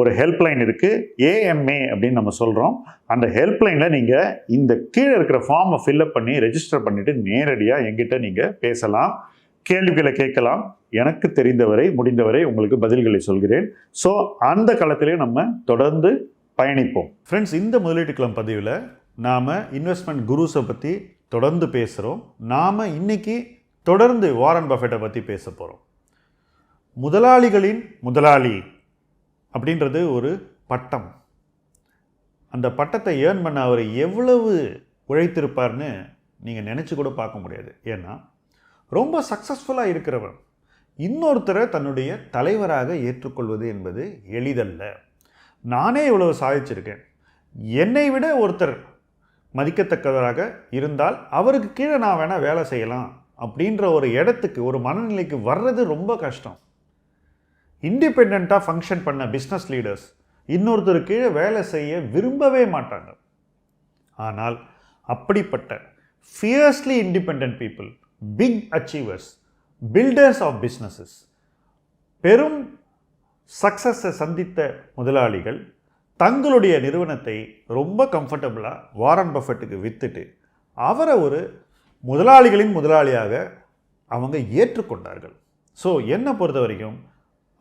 ஒரு ஹெல்ப்லைன் இருக்குது ஏஎம்ஏ அப்படின்னு நம்ம சொல்கிறோம் அந்த ஹெல்ப்லைனில் நீங்கள் இந்த கீழே இருக்கிற ஃபார்மை ஃபில்அப் பண்ணி ரெஜிஸ்டர் பண்ணிவிட்டு நேரடியாக எங்கிட்ட நீங்கள் பேசலாம். கேள்விகளை கேட்கலாம். எனக்கு தெரிந்தவரை முடிந்தவரை உங்களுக்கு பதில்களை சொல்கிறேன். ஸோ அந்த காலத்திலே நம்ம தொடர்ந்து பயணிப்போம். ஃப்ரெண்ட்ஸ் இந்த முதலீட்டு கிளம் பதிவில் நாம் இன்வெஸ்ட்மெண்ட் குருஸை பற்றி தொடர்ந்து பேசுகிறோம் நாம் இன்னைக்கு தொடர்ந்து வாரன் பஃபெட்டை பற்றி பேச போகிறோம் முதலாளிகளின் முதலாளி அப்படின்றது ஒரு பட்டம். அந்த பட்டத்தை ஏர்ன் பண்ண அவர் எவ்வளவு உழைத்திருப்பார்னு நீங்கள் நினச்சி கூட பார்க்க முடியாது. ஏன்னா ரொம்ப சக்ஸஸ்ஃபுல்லாக இருக்கிறவர் இன்னொருத்தரை தன்னுடைய தலைவராக ஏற்றுக்கொள்வது என்பது எளிதல்ல. நானே இவ்வளவு சாதிச்சிருக்கேன். என்னை விட ஒருத்தர் மதிக்கத்தக்கவராக இருந்தால் அவருக்கு கீழே நான் வேணால் வேலை செய்யலாம் அப்படின்ற ஒரு இடத்துக்கு ஒரு மனநிலைக்கு வர்றது ரொம்ப கஷ்டம். இண்டிபெண்ட்டாக ஃபங்க்ஷன் பண்ண பிஸ்னஸ் லீடர்ஸ் இன்னொருத்தர் கீழே வேலை செய்ய விரும்பவே மாட்டாங்க. ஆனால் அப்படிப்பட்ட fiercely independent people big achievers builders of businesses பெரும் சக்ஸஸை சந்தித்த முதலாளிகள் தங்களுடைய நிறுவனத்தை ரொம்ப கம்ஃபர்டபுளாக வாரன் பஃபெட்டுக்கு விற்றுட்டு அவரை ஒரு முதலாளிகளின் முதலாளியாக அவங்க ஏற்றுக்கொண்டார்கள். ஸோ என்னை பொறுத்த வரைக்கும்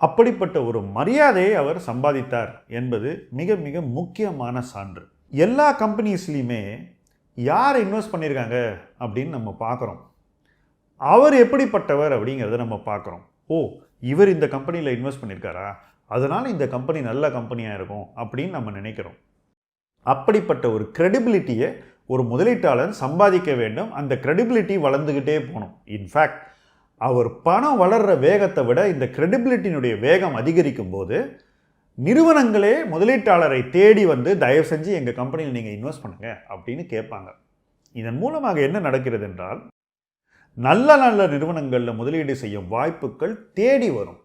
அப்படிப்பட்ட ஒரு மரியாதையை அவர் சம்பாதித்தார் என்பது மிக மிக முக்கியமான சான்று. எல்லா கம்பெனிஸ்லேயுமே யார் இன்வெஸ்ட் பண்ணியிருக்காங்க அப்படின்னு நம்ம பார்க்குறோம். அவர் எப்படிப்பட்டவர் அப்படிங்கிறத நம்ம பார்க்குறோம். ஓ இவர் இந்த கம்பெனியில் இன்வெஸ்ட் பண்ணியிருக்காரா? அதனால் இந்த கம்பெனி நல்ல கம்பெனியாக இருக்கும் அப்படின்னு நம்ம நினைக்கிறோம். அப்படிப்பட்ட ஒரு க்ரெடிபிலிட்டியை ஒரு முதலீட்டாளர் சம்பாதிக்க வேண்டும். அந்த க்ரெடிபிலிட்டி வளர்ந்துக்கிட்டே போகணும். இன்ஃபேக்ட் அவர் பணம் வளர்கிற வேகத்தை விட இந்த க்ரெடிபிலிட்டினுடைய வேகம் அதிகரிக்கும் போது நிறுவனங்களே முதலீட்டாளரை தேடி வந்து தயவு செஞ்சு எங்கள் கம்பெனியில் நீங்கள் இன்வெஸ்ட் பண்ணுங்கள் அப்படின்னு கேட்பாங்க. இதன் மூலமாக என்ன நடக்கிறது என்றால் நல்ல நல்ல நிறுவனங்களில் முதலீடு செய்யும் வாய்ப்புகள் தேடி வரும்.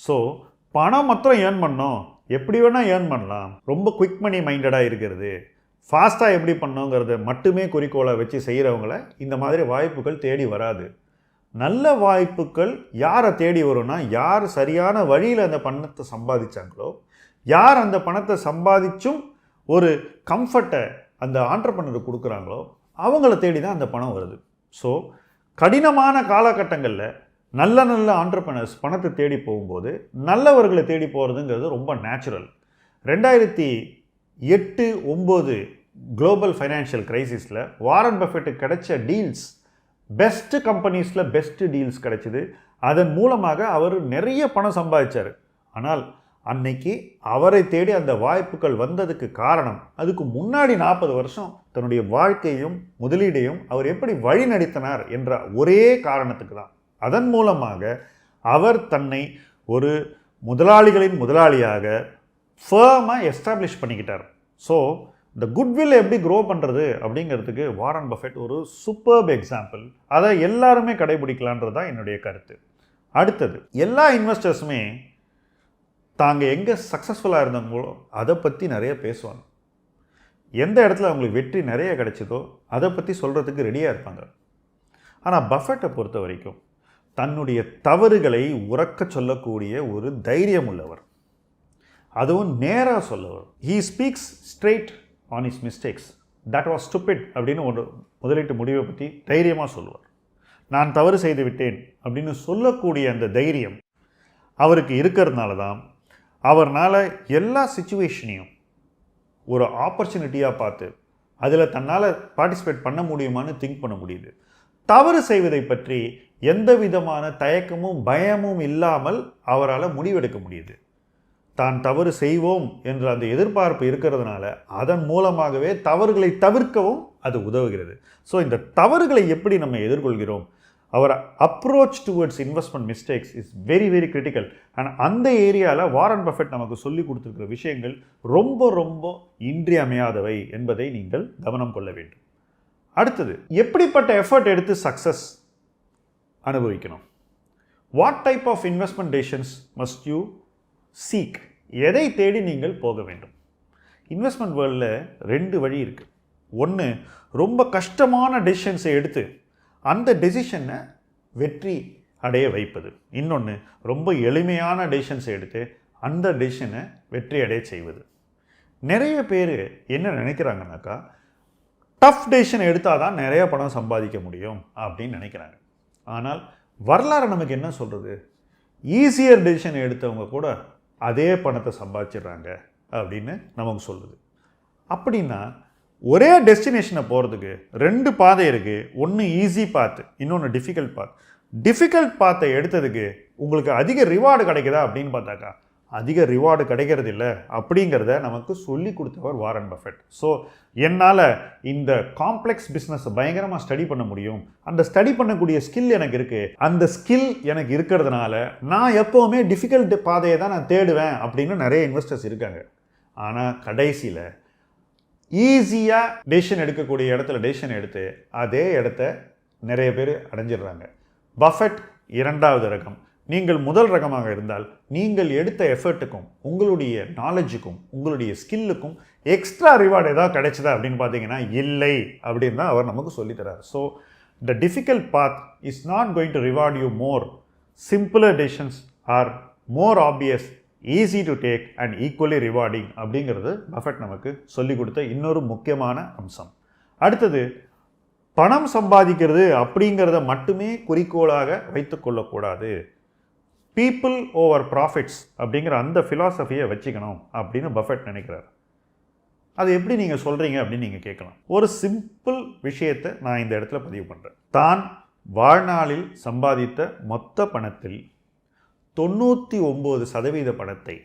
ஸோ பணம் மாத்திரம் ஏர்ன் பண்ணோம். எப்படி வேணால் ஏர்ன் பண்ணலாம். ரொம்ப குவிக் மணி மைண்டடாக இருக்கிறது. ஃபாஸ்ட்டாக எப்படி பண்ணோங்கிறத மட்டுமே குறிக்கோளை வச்சு செய்கிறவங்கள இந்த மாதிரி வாய்ப்புகள் தேடி வராது. நல்ல வாய்ப்புகள் யாரை தேடி வரும்னா யார் சரியான வழியில் அந்த பணத்தை சம்பாதிச்சாங்களோ யார் அந்த பணத்தை சம்பாதிச்சும் ஒரு கம்ஃபர்ட்டை அந்த ஆண்டர்பனருக்கு கொடுக்குறாங்களோ அவங்கள தேடி தான் அந்த பணம் வருது. ஸோ கடினமான காலகட்டங்களில் நல்ல நல்ல ஆண்டர்பனர்ஸ் பணத்தை தேடி போகும்போது நல்லவர்களை தேடி போகிறதுங்கிறது ரொம்ப நேச்சுரல் ரெண்டாயிரத்தி எட்டு ஒம்பது குளோபல் ஃபைனான்ஷியல் கிரைசிஸில் வாரன் பஃபெட்டுக்கு கிடைச்ச டீல்ஸ் பெஸ்ட்டு கம்பெனிஸில் பெஸ்ட்டு டீல்ஸ் கிடைச்சிது. அதன் மூலமாக அவர் நிறைய பணம் சம்பாதிச்சார். ஆனால் அன்னைக்கு அவரை தேடி அந்த வாய்ப்புகள் வந்ததுக்கு காரணம் அதுக்கு முன்னாடி நாற்பது வருஷம் தன்னுடைய வாழ்க்கையும் முதலீடையும் அவர் எப்படி வழி நடத்தினார் என்ற ஒரே காரணத்துக்கு தான். அதன் மூலமாக அவர் தன்னை ஒரு முதலாளிகளின் முதலாளியாக ஃபேமாக எஸ்டாப்ளிஷ் பண்ணிக்கிட்டார். ஸோ இந்த குட்வில் எப்படி க்ரோ பண்ணுறது அப்படிங்கிறதுக்கு வாரன் பஃபெட் ஒரு சூப்பர்ப் எக்ஸாம்பிள் அதை எல்லாருமே கடைபிடிக்கலான்றது தான் என்னுடைய கருத்து. அடுத்தது எல்லா இன்வெஸ்டர்ஸுமே தாங்க எங்கே சக்ஸஸ்ஃபுல்லாக இருந்தாங்களோ அதை பற்றி நிறைய பேசுவாங்க. எந்த இடத்துல அவங்களுக்கு வெற்றி நிறைய கிடைச்சதோ அதை பற்றி சொல்கிறதுக்கு ரெடியாக இருப்பாங்க. ஆனால் பஃபெட்டை பொறுத்த வரைக்கும் தன்னுடைய தவறுகளை உறக்க சொல்லக்கூடிய ஒரு தைரியம் உள்ளவர். அதுவும் நேராக சொல்லவர். He speaks straight on his mistakes that was stupid அப்படின்னு ஒரு முதலீட்டு முடிவை பற்றி தைரியமாக சொல்லுவார். நான் தவறு செய்து விட்டேன் அப்படின்னு சொல்லக்கூடிய அந்த தைரியம் அவருக்கு இருக்கிறதுனால தான் அவர்னால் எல்லா சுச்சுவேஷனையும் ஒரு ஆப்பர்ச்சுனிட்டியாக பார்த்து அதில் தன்னால் பார்ட்டிசிபேட் பண்ண முடியுமான்னு திங்க் பண்ண முடியுது. தவறு செய்வதை பற்றி எந்த விதமான தயக்கமும் பயமும் இல்லாமல் அவரால் முடிவெடுக்க முடியுது. தான் தவறு செய்வோம் என்ற அந்த எதிர்பார்ப்பு இருக்கிறதுனால அதன் மூலமாகவே தவறுகளை தவிர்க்கவும் அது உதவுகிறது. ஸோ இந்த தவறுகளை எப்படி நம்ம எதிர்கொள்கிறோம்? அவர் approach towards investment mistakes is very very critical and அந்த ஏரியாவில் வாரன் பஃபெட் நமக்கு சொல்லி கொடுத்துருக்கிற விஷயங்கள் ரொம்ப ரொம்ப இன்றியமையாதவை என்பதை நீங்கள் கவனம் கொள்ள வேண்டும். அடுத்தது எப்படிப்பட்ட எஃபர்ட் எடுத்து சக்ஸஸ் அனுபவிக்கணும்? What type of investment decisions must you seek எதை தேடி நீங்கள் போக வேண்டும்? இன்வெஸ்ட்மெண்ட் வேர்ல்டில் ரெண்டு வழி இருக்குது ஒன்று ரொம்ப கஷ்டமான டெசிஷன்ஸை எடுத்து அந்த டெசிஷனை வெற்றி அடைய வைப்பது. இன்னொன்று ரொம்ப எளிமையான டெசிஷன்ஸை எடுத்து அந்த டெசிஷனை வெற்றி அடைய செய்வது. நிறைய பேர் என்ன நினைக்கிறாங்கனாக்கா டஃப் டெசிஷன் எடுத்தால் தான் நிறைய பணம் சம்பாதிக்க முடியும் அப்படின்னு நினைக்கிறாங்க. ஆனால் வரலாறு நமக்கு என்ன சொல்கிறது ஈஸியர் டெசிஷன் எடுத்தவங்க கூட அதே பணத்தை சம்பாதிச்சிடுறாங்க அப்படின்னு நமக்கு சொல்லுது. அப்படின்னா ஒரே டெஸ்டினேஷனை போகிறதுக்கு ரெண்டு பாதை இருக்குது ஒன்று ஈஸி பாத்து இன்னொன்று டிஃபிகல்ட் பாத் டிஃபிகல்ட் பாத்தை எடுத்ததுக்கு உங்களுக்கு அதிக ரிவார்டு கிடைக்குதா அப்படின்னு பார்த்தாக்கா அதிக ரிவார்டு கிடைக்கிறது இல்லை அப்படிங்கிறத நமக்கு சொல்லி கொடுத்தவர் வாரன் பஃபெட் ஸோ என்னால் இந்த காம்ப்ளெக்ஸ் பிஸ்னஸை பயங்கரமாக ஸ்டடி பண்ண முடியும். அந்த ஸ்டடி பண்ணக்கூடிய ஸ்கில் எனக்கு இருக்குது அந்த ஸ்கில் எனக்கு இருக்கிறதுனால நான் எப்போவுமே டிஃபிகல்ட் பாதையை தான் நான் தேடுவேன் அப்படின்னு நிறைய இன்வெஸ்டர்ஸ் இருக்காங்க. ஆனால் கடைசியில் ஈஸியாக டெசிஷன் எடுக்கக்கூடிய இடத்துல டெசிஷன் எடுத்து அதே இடத்த நிறைய பேர் அடைஞ்சிடுறாங்க. பஃபெட் இரண்டாவது ரகம். நீங்கள் முதல் ரகமாக இருந்தால் நீங்கள் எடுத்த எஃபர்ட்டுக்கும் உங்களுடைய நாலேஜுக்கும் உங்களுடைய ஸ்கில்லுக்கும் எக்ஸ்ட்ரா ரிவார்டு ஏதாவது கிடைச்சதா அப்படின்னு பார்த்தீங்கன்னா இல்லை அப்படின்னு தான் அவர் நமக்கு சொல்லித்தரார் so the difficult path is not going to reward you more simpler decisions are more obvious easy to take and equally rewarding அப்படிங்கிறது பஃபெட் நமக்கு சொல்லிக் கொடுத்த இன்னொரு முக்கியமான அம்சம். அடுத்தது பணம் சம்பாதிக்கிறது அப்படிங்கிறத மட்டுமே குறிக்கோளாக வைத்துக்கொள்ளக்கூடாது பீப்புள் ஓவர் ப்ராஃபிட்ஸ் அப்படிங்கிற அந்த ஃபிலாசபியை வச்சுக்கணும் அப்படின்னு பஃபெட் நினைக்கிறார். அது எப்படி நீங்கள் சொல்கிறீங்க அப்படின்னு நீங்கள் கேட்கலாம். ஒரு சிம்பிள் விஷயத்தை நான் இந்த இடத்துல பதிவு பண்ணுறேன் தான் வாழ்நாளில் சம்பாதித்த மொத்த பணத்தில் தொண்ணூற்றி ஒம்பது சதவீத பணத்தை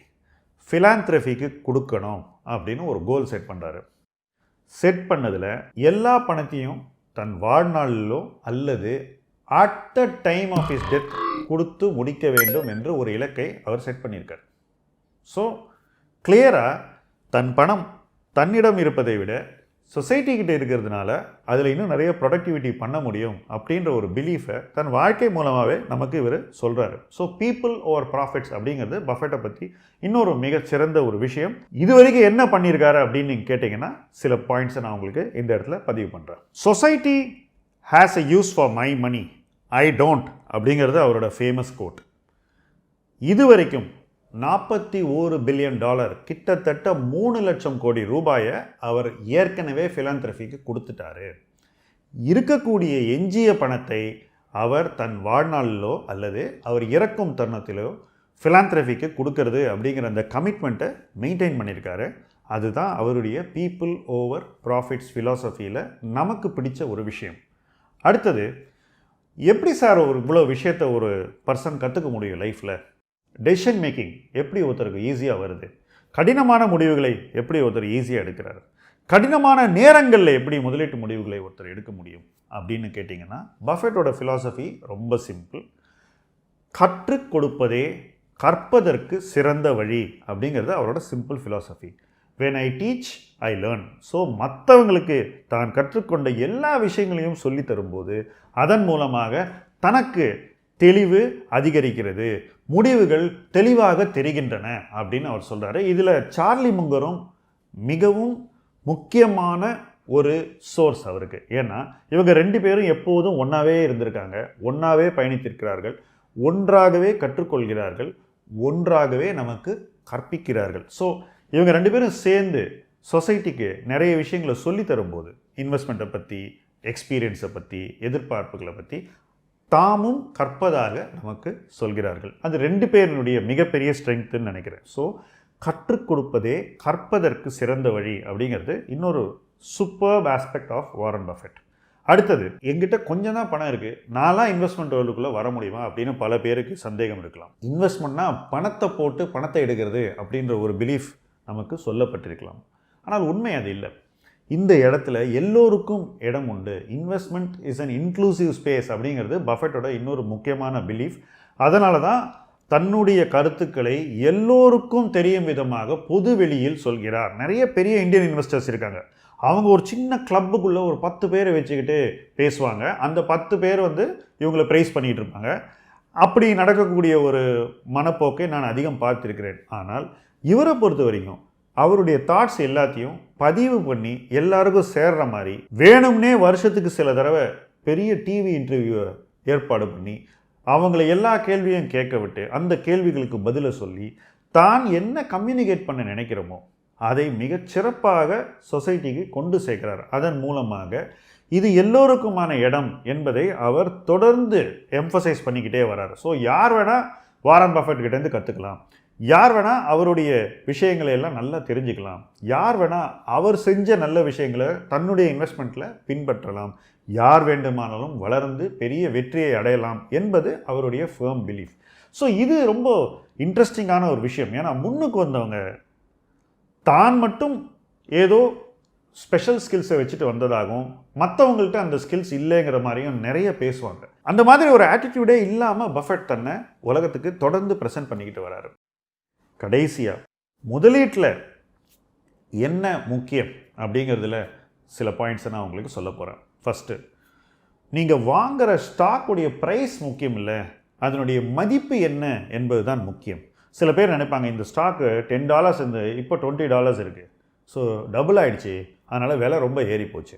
ஃபிலாந்த்ரஃபிக்கு கொடுக்கணும் அப்படின்னு ஒரு கோல் செட் பண்ணுறாரு செட் பண்ணதில் எல்லா பணத்தையும் தன் வாழ்நாளிலோ அல்லது at the time of his death கொடுத்து முடிக்க வேண்டும் என்று ஒரு இலக்கை அவர் செட் பண்ணியிருக்கார். ஸோ கிளியராக தன் பணம் தன்னிடம் இருப்பதை விட சொசைட்டிக்கிட்ட இருக்கிறதுனால அதில் இன்னும் நிறைய ப்ரொடக்டிவிட்டி பண்ண முடியும் அப்படின்ற ஒரு பிலீஃபை தன் வாழ்க்கை மூலமாகவே நமக்கு இவர் சொல்கிறாரு ஸோ பீப்புள் ஓவர் ப்ராஃபிட்ஸ் அப்படிங்கிறது பஃபெட்டை பற்றி இன்னொரு மிகச்சிறந்த ஒரு விஷயம். இது வரைக்கும் என்ன பண்ணியிருக்காரு அப்படின்னு நீங்கள் கேட்டிங்கன்னா சில பாயிண்ட்ஸை நான் உங்களுக்கு இந்த இடத்துல பதிவு பண்ணுறேன் society has a use for my money I don't அப்படிங்கிறது அவரோட ஃபேமஸ் கோட் இது வரைக்கும் நாற்பத்தி ஓரு பில்லியன் டாலர் கிட்டத்தட்ட மூணு லட்சம் கோடி ரூபாயை அவர் ஏற்கனவே ஃபிலாந்திரஃபிக்கு கொடுத்துட்டாரு. இருக்கக்கூடிய எஞ்சிய பணத்தை அவர் தன் வாழ்நாளிலோ அல்லது அவர் இறக்கும் தருணத்திலோ ஃபிலாந்திரஃபிக்கு கொடுக்கறது அப்படிங்கிற அந்த கமிட்மெண்ட்டை மெயின்டைன் பண்ணியிருக்காரு. அதுதான் அவருடைய பீப்புள் ஓவர் ப்ராஃபிட்ஸ் ஃபிலாசபியில் நமக்கு பிடிச்ச ஒரு விஷயம். அடுத்தது எப்படி சார் ஒரு இவ்வளோ விஷயத்த ஒரு பர்சன் கற்றுக்க முடியும் லைஃப்பில் டெசிஷன் மேக்கிங் எப்படி ஒருத்தருக்கு ஈஸியாக வருது? கடினமான முடிவுகளை எப்படி ஒருத்தர் ஈஸியாக எடுக்கிறார்? கடினமான நேரங்களில் எப்படி முதலீட்டு முடிவுகளை ஒருத்தர் எடுக்க முடியும்? அப்படின்னு கேட்டிங்கன்னா பஃபெட்டோட ஃபிலாசபி ரொம்ப சிம்பிள் கற்றுக் கொடுப்பதே கற்பதற்கு சிறந்த வழி அப்படிங்கிறது அவரோட simple philosophy when I teach I learn so மற்றவங்களுக்கு தான் கற்றுக்கொண்ட எல்லா விஷயங்களையும் சொல்லி தரும்போது அதன் மூலமாக தனக்கு தெளிவு அதிகரிக்கிறது. முடிவுகள் தெளிவாக தெரிகின்றன அப்படின்னு அவர் சொல்கிறாரு இதில் சார்லி முங்கரும் மிகவும் முக்கியமான ஒரு சோர்ஸ் அவருக்கு. ஏன்னா இவங்க ரெண்டு பேரும் எப்போதும் ஒன்றாவே இருந்திருக்காங்க. ஒன்றாவே பயணித்திருக்கிறார்கள். ஒன்றாகவே கற்றுக்கொள்கிறார்கள். ஒன்றாகவே நமக்கு கற்பிக்கிறார்கள். ஸோ இவங்க ரெண்டு பேரும் சேர்ந்து சொசைட்டிக்கு நிறைய விஷயங்களை சொல்லி தரும்போது இன்வெஸ்ட்மெண்ட்டை பற்றி எக்ஸ்பீரியன்ஸை பற்றி எதிர்பார்ப்புகளை பற்றி தாமும் கற்பதாக நமக்கு சொல்கிறார்கள். அது ரெண்டு பேரினுடைய மிகப்பெரிய ஸ்ட்ரென்த்துன்னு நினைக்கிறேன். ஸோ கற்றுக் கொடுப்பதே கற்பதற்கு சிறந்த வழி அப்படிங்கிறது இன்னொரு superb aspect of Warren Buffett அடுத்தது எங்கிட்ட கொஞ்சம் தான் பணம் இருக்குது நான்லாம் இன்வெஸ்ட்மெண்ட் வேர்ல்டுக்குள்ளே வர முடியுமா அப்படின்னு பல பேருக்கு சந்தேகம் இருக்கலாம். இன்வெஸ்ட்மெண்ட்னா பணத்தை போட்டு பணத்தை எடுக்கிறது அப்படின்ற ஒரு பிலீஃப் நமக்கு சொல்லப்பட்டிருக்கலாம். ஆனால் உண்மை அது இல்லை. இந்த இடத்துல எல்லோருக்கும் இடம் உண்டு. Investment is an inclusive space அப்படிங்கிறது பஃபெட்டோட இன்னொரு முக்கியமான பிலீஃப் அதனால தான் தன்னுடைய கருத்துக்களை எல்லோருக்கும் தெரியும் விதமாக பொது வெளியில் சொல்கிறார். நிறைய பெரிய இந்தியன் இன்வெஸ்டர்ஸ் இருக்காங்க. அவங்க ஒரு சின்ன கிளப்புக்குள்ளே ஒரு பத்து பேரை வச்சுக்கிட்டு பேசுவாங்க. அந்த பத்து பேர் வந்து இவங்களை ப்ரைஸ் பண்ணிகிட்டு இருப்பாங்க. அப்படி நடக்கக்கூடிய ஒரு மனப்போக்கை நான் அதிகம் பார்த்துருக்கிறேன். ஆனால் இவரை பொறுத்த வரைக்கும் அவருடைய தாட்ஸ் எல்லாத்தையும் பதிவு பண்ணி எல்லாருக்கும் சேர்ற மாதிரி வேணும்னே வருஷத்துக்கு சில தடவை பெரிய டிவி இன்டர்வியூவை ஏற்பாடு பண்ணி அவங்கள எல்லா கேள்வியும் கேட்க விட்டு அந்த கேள்விகளுக்கு பதிலை சொல்லி தான் என்ன கம்யூனிகேட் பண்ண நினைக்கிறோமோ அதை மிகச்சிறப்பாக சொசைட்டிக்கு கொண்டு சேர்க்கிறார். அதன் மூலமாக இது எல்லோருக்குமான இடம் என்பதை அவர் தொடர்ந்து எம்ஃபசைஸ் பண்ணிக்கிட்டே வரார். ஸோ யார் வேணால் வாரன் பஃபட் கிட்டேருந்து கற்றுக்கலாம் யார் வேணால் அவருடைய விஷயங்களை எல்லாம் நல்லா தெரிஞ்சுக்கலாம். யார் வேணால் அவர் செஞ்ச நல்ல விஷயங்களை தன்னுடைய இன்வெஸ்ட்மெண்ட்டில் பின்பற்றலாம். யார் வேண்டுமானாலும் வளர்ந்து பெரிய வெற்றியை அடையலாம் என்பது அவருடைய ஃபேம் பிலீஃப் ஸோ இது ரொம்ப இன்ட்ரெஸ்டிங்கான ஒரு விஷயம். ஏன்னா முன்னுக்கு வந்தவங்க தான் மட்டும் ஏதோ ஸ்பெஷல் ஸ்கில்ஸை வச்சுட்டு வந்ததாகவும் மற்றவங்கள்ட்ட அந்த ஸ்கில்ஸ் இல்லைங்கிற மாதிரியும் நிறைய பேசுவாங்க. அந்த மாதிரி ஒரு ஆட்டிடியூடே இல்லாமல் பஃபெட் தன்னை உலகத்துக்கு தொடர்ந்து ப்ரெசென்ட் பண்ணிக்கிட்டு வராரு. கடைசியாக முதலீட்டில் என்ன முக்கியம் அப்படிங்கிறதுல சில பாயிண்ட்ஸை நான் உங்களுக்கு சொல்ல போகிறேன் ஃபஸ்ட்டு நீங்கள் வாங்குகிற ஸ்டாக்குடைய ப்ரைஸ் முக்கியம் இல்லை அதனுடைய மதிப்பு என்ன என்பது தான் முக்கியம். சில பேர் நினைப்பாங்க இந்த ஸ்டாக்கு டென் டாலர்ஸ் இருந்து இப்போ டுவெண்ட்டி டாலர்ஸ் இருக்குது ஸோ டபுள் ஆகிடுச்சி அதனால் விலை ரொம்ப ஏறி போச்சு.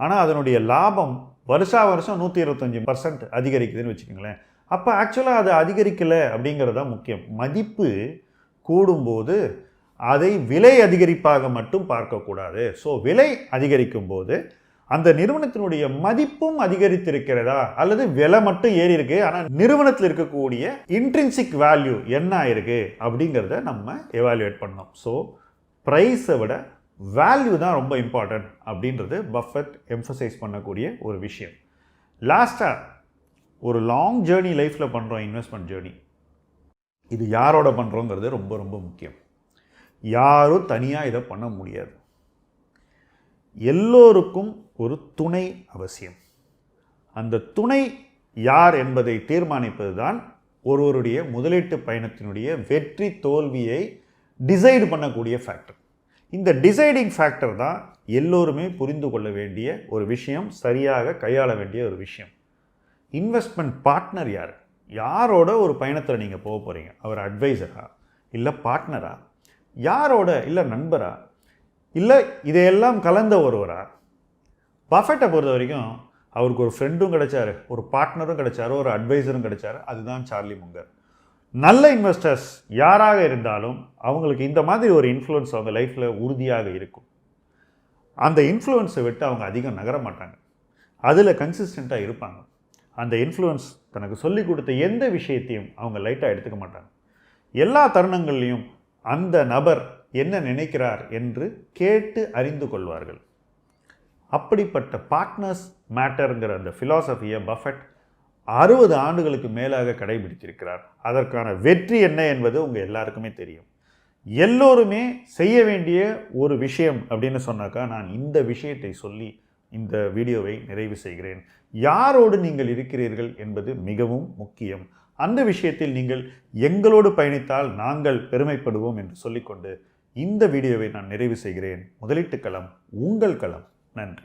ஆனால் அதனுடைய லாபம் வருஷா வருஷம் நூற்றி இருபத்தஞ்சி பர்சன்ட் அதிகரிக்குதுன்னு வச்சுக்கோங்களேன். அப்போ ஆக்சுவலாக அது அதிகரிக்கலை அப்படிங்கிறது தான் முக்கியம். மதிப்பு கூடும்போது அதை விலை அதிகரிப்பாக மட்டும் பார்க்கக்கூடாது. ஸோ விலை அதிகரிக்கும் போது அந்த நிறுவனத்தினுடைய மதிப்பும் அதிகரித்திருக்கிறதா? அல்லது விலை மட்டும் ஏறி இருக்கு ஆனால் நிறுவனத்தில் இருக்கக்கூடிய இன்ட்ரின்சிக் வேல்யூ என்ன ஆயிருக்கு அப்படிங்கிறத நம்ம எவாலுவேட் பண்ணோம். ஸோ ப்ரைஸை விட வேல்யூ தான் ரொம்ப இம்பார்ட்டன்ட் அப்படின்றது பஃபட் எம்ஃபசைஸ் பண்ணக்கூடிய ஒரு விஷயம். லாஸ்ட்டாக ஒரு லாங் ஜேர்னி லைஃப்பில் பண்ணுறோம் இன்வெஸ்ட்மெண்ட் ஜேர்னி இது யாரோட பண்ணுறோங்கிறது ரொம்ப ரொம்ப முக்கியம். யாரும் தனியாக இதை பண்ண முடியாது. எல்லோருக்கும் ஒரு துணை அவசியம். அந்த துணை யார் என்பதை தீர்மானிப்பது தான் ஒருவருடைய முதலீட்டு பயணத்தினுடைய வெற்றி தோல்வியை டிசைடு பண்ணக்கூடிய ஃபேக்டர் இந்த டிசைடிங் ஃபேக்டர் தான் எல்லோருமே புரிந்து கொள்ள வேண்டிய ஒரு விஷயம் சரியாக கையாள வேண்டிய ஒரு விஷயம். இன்வெஸ்ட்மெண்ட் பார்ட்னர் யார்? யாரோட ஒரு பயணத்தில் நீங்கள் போக போகிறீங்க அவர் அட்வைசரா இல்லை பார்ட்னரா யாரோட? இல்லை நண்பரா? இல்லை இதையெல்லாம் கலந்த ஒருவரா? பஃபெட்டை பொறுத்த வரைக்கும் அவருக்கு ஒரு ஃப்ரெண்டும் கிடைச்சாரு ஒரு பார்ட்னரும் கிடைச்சாரு ஒரு அட்வைசரும் கிடைச்சாரு. அதுதான் சார்லி முங்கர். நல்ல இன்வெஸ்டர்ஸ் யாராக இருந்தாலும் அவங்களுக்கு இந்த மாதிரி ஒரு இன்ஃப்ளூயன்ஸ் அவங்க லைஃப்பில் உறுதியாக இருக்கும். அந்த இன்ஃப்ளூயன்ஸை விட்டு அவங்க அதிகம் நகர மாட்டாங்க. அதில் கன்சிஸ்டண்ட்டாக இருப்பாங்க. அந்த இன்ஃப்ளூயன்ஸ் தனக்கு சொல்லிக் கொடுத்த எந்த விஷயத்தையும் அவங்க லைட்டாக எடுத்துக்க மாட்டாங்க. எல்லா தருணங்கள்லையும் அந்த நபர் என்ன நினைக்கிறார் என்று கேட்டு அறிந்து கொள்வார்கள். அப்படிப்பட்ட பார்ட்னர்ஸ் மேட்டருங்கிற அந்த ஃபிலாசபியை பஃபெட் அறுபது ஆண்டுகளுக்கு மேலாக கடைபிடித்திருக்கிறார். அதற்கான வெற்றி என்ன என்பது உங்கள் எல்லாருக்குமே தெரியும். எல்லோருமே செய்ய வேண்டிய ஒரு விஷயம் அப்படின்னு சொன்னாக்கா நான் இந்த விஷயத்தை சொல்லி இந்த வீடியோவை நிறைவு செய்கிறேன். யாரோடு நீங்கள் இருக்கிறீர்கள் என்பது மிகவும் முக்கியம். அந்த விஷயத்தில் நீங்கள் எங்களோடு பயணித்தால் நாங்கள் பெருமைப்படுவோம் என்று சொல்லிக்கொண்டு இந்த வீடியோவை நான் நிறைவு செய்கிறேன். முதலீட்டு களம் உங்கள் களம். நன்றி.